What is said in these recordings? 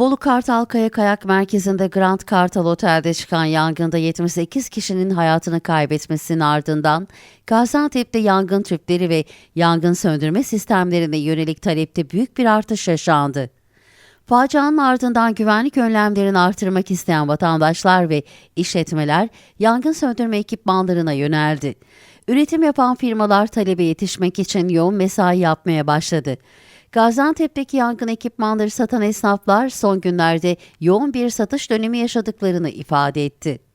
Bolu Kartalkaya Kayak Merkezi'nde Grand Kartal Otel'de çıkan yangında 78 kişinin hayatını kaybetmesinin ardından Gaziantep'te yangın tüpleri ve yangın söndürme sistemlerine yönelik talepte büyük bir artış yaşandı. Facianın ardından güvenlik önlemlerini artırmak isteyen vatandaşlar ve işletmeler yangın söndürme ekipmanlarına yöneldi. Üretim yapan firmalar talebe yetişmek için yoğun mesai yapmaya başladı. Gaziantep'teki yangın ekipmanları satan esnaflar son günlerde yoğun bir satış dönemi yaşadıklarını ifade etti.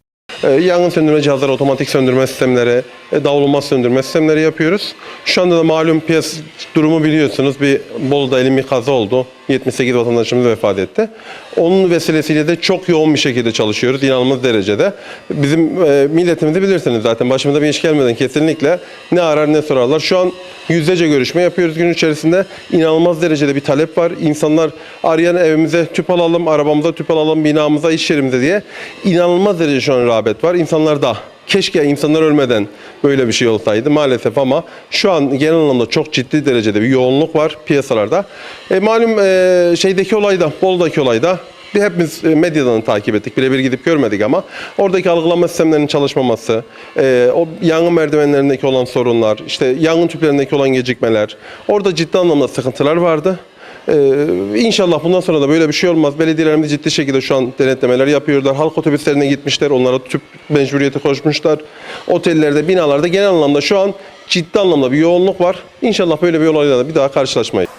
E, Yangın söndürme cihazları, otomatik söndürme sistemleri, e, davulma söndürme sistemleri yapıyoruz. Şu anda da malum piyasa durumu biliyorsunuz. Bir Bolu'da elim bir kaza oldu. 78 vatandaşımız vefat etti. Onun vesilesiyle de çok yoğun bir şekilde çalışıyoruz. inanılmaz derecede. Bizim e, milletimizi bilirsiniz zaten. Başımıza bir iş gelmeden kesinlikle ne arar ne sorarlar. Şu an yüzlerce görüşme yapıyoruz gün içerisinde. İnanılmaz derecede bir talep var. İnsanlar arayan evimize tüp alalım, arabamıza tüp alalım, binamıza, iş yerimize diye. İnanılmaz derecede şu an rağbet var. İnsanlar da Keşke insanlar ölmeden böyle bir şey olsaydı maalesef ama şu an genel anlamda çok ciddi derecede bir yoğunluk var piyasalarda. E, malum e, şeydeki olayda, Bolu'daki olayda bir hepimiz e, medyadan takip ettik. Birebir gidip görmedik ama oradaki algılama sistemlerinin çalışmaması, e, o yangın merdivenlerindeki olan sorunlar, işte yangın tüplerindeki olan gecikmeler, orada ciddi anlamda sıkıntılar vardı. Ee, inşallah bundan sonra da böyle bir şey olmaz. Belediyelerimiz ciddi şekilde şu an denetlemeler yapıyorlar. Halk otobüslerine gitmişler. Onlara tüp mecburiyeti koşmuşlar. Otellerde, binalarda genel anlamda şu an ciddi anlamda bir yoğunluk var. İnşallah böyle bir olayla da bir daha karşılaşmayız.